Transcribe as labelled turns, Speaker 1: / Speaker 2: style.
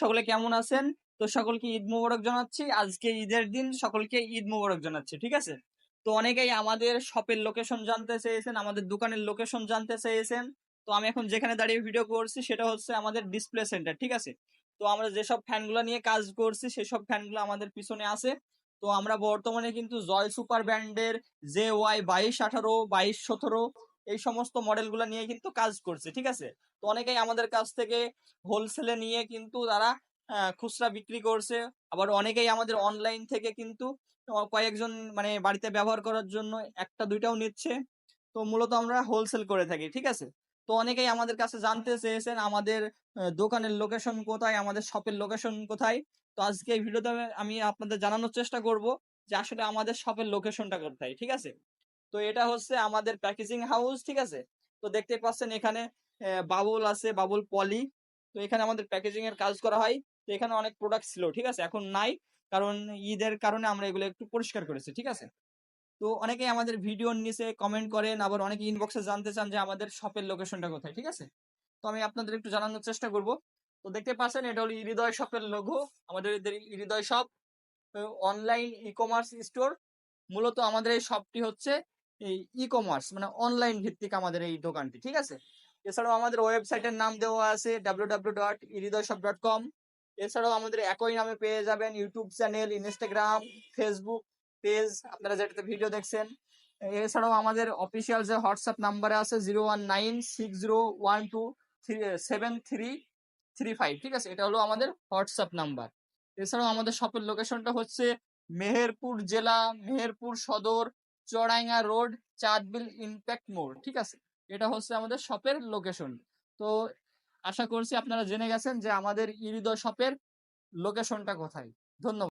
Speaker 1: সকলে কেমন আছেন? তো সকলকে ঈদ মোবারক জানাচ্ছি। আজকে ঈদের দিন সকলকে ঈদ মোবারক জানাচ্ছি, ঠিক আছে? তো অনেকেই আমাদের শপের লোকেশন জানতে চেয়েছেন, আমাদের দোকানের লোকেশন জানতে চেয়েছেন। তো আমি এখন যেখানে দাঁড়িয়ে ভিডিও করছি সেটা হচ্ছে আমাদের ডিসপ্লে সেন্টার ঠিক আছে? তো আমরা যেসব ফ্যানগুলো নিয়ে কাজ করছি, সেসব ফ্যানগুলো আমাদের পিছনে আছে। তো আমরা বর্তমানে কিন্তু জয় সুপার ব্র্যান্ডের জে ওয়াই বাইশ আঠারো, বাইশ সতেরো এই সমস্ত মডেলগুলো নিয়ে কিন্তু কাজ করছে, ঠিক আছে? তো অনেকেই আমাদের কাছ থেকে হোলসেলে নিয়ে কিন্তু তারা খুচরা বিক্রি করছে। আবার অনেকেই আমাদের অনলাইন থেকে কিন্তু কয়েকজন মানে বাড়িতে ব্যবহার করার জন্য একটা দুইটাও নিচ্ছে। তো মূলত আমরা হোলসেল করে থাকি, ঠিক আছে? তো অনেকেই আমাদের কাছে জানতে চেয়েছেন আমাদের দোকানের লোকেশন কোথায়, আমাদের শপের লোকেশন কোথায়। তো আজকে এই ভিডিওতে আমি- আমি আপনাদের জানানোর চেষ্টা করব যে আসলে আমাদের শপের লোকেশনটা কোথায়, ঠিক আছে? তো এটা হচ্ছে আমাদের প্যাকেজিং হাউস ঠিক আছে? তো দেখতে পাচ্ছেন এখানে বাবুল আছে বাবুল পলি তো এখানে আমাদের প্যাকেজিং এর কাজ করা হয়। তো এখানে অনেক প্রোডাক্ট ছিল, ঠিক আছে? এখন নাই, কারণ ঈদের কারণে আমরা এগুলো একটু পরিষ্কার করেছি, ঠিক আছে? তো অনেকেই আমাদের ভিডিওর নিচে কমেন্ট করেন, আবার অনেকে ইনবক্সে জানতে চান যে আমাদের শপের লোকেশনটা কোথায়, ঠিক আছে? তো আমি আপনাদের একটু জানানোর চেষ্টা করব। তো দেখতে পাচ্ছেন এটা হলো হৃদয় শপের লোগো আমাদের Hridoy shop online e commerce store মূলত আমাদের এই শপটি হচ্ছে এই ই কমার্স মানে অনলাইন ভিত্তিক আমাদের এই দোকানটি, ঠিক আছে? এছাড়াও আমাদের ওয়েবসাইটের নাম দেওয়া আছে W W dot shop dot com এছাড়াও আমাদের একই নামে পেয়ে যাবেন YouTube channel Instagram Facebook page আপনারা যেটাতে ভিডিও দেখছেন। এছাড়াও আমাদের অফিসিয়াল যে হোয়াটসঅ্যাপ নাম্বারে আছে zero one nine six zero one two three seven three three five ঠিক আছে? এটা হলো আমাদের হোয়াটসঅ্যাপ নাম্বার এছাড়াও আমাদের শপের লোকেশনটা হচ্ছে মেহেরপুর জেলা, মেহেরপুর সদর চড়াইঙ্গা রোড, চাঁদবিল ইম্প্যাক্ট মোড়, ঠিক আছে? এটা হচ্ছে আমাদের শপের লোকেশন তো আশা করছি আপনারা জেনে গেছেন যে আমাদের ইরিদ শপের লোকেশনটা কোথায়। ধন্যবাদ।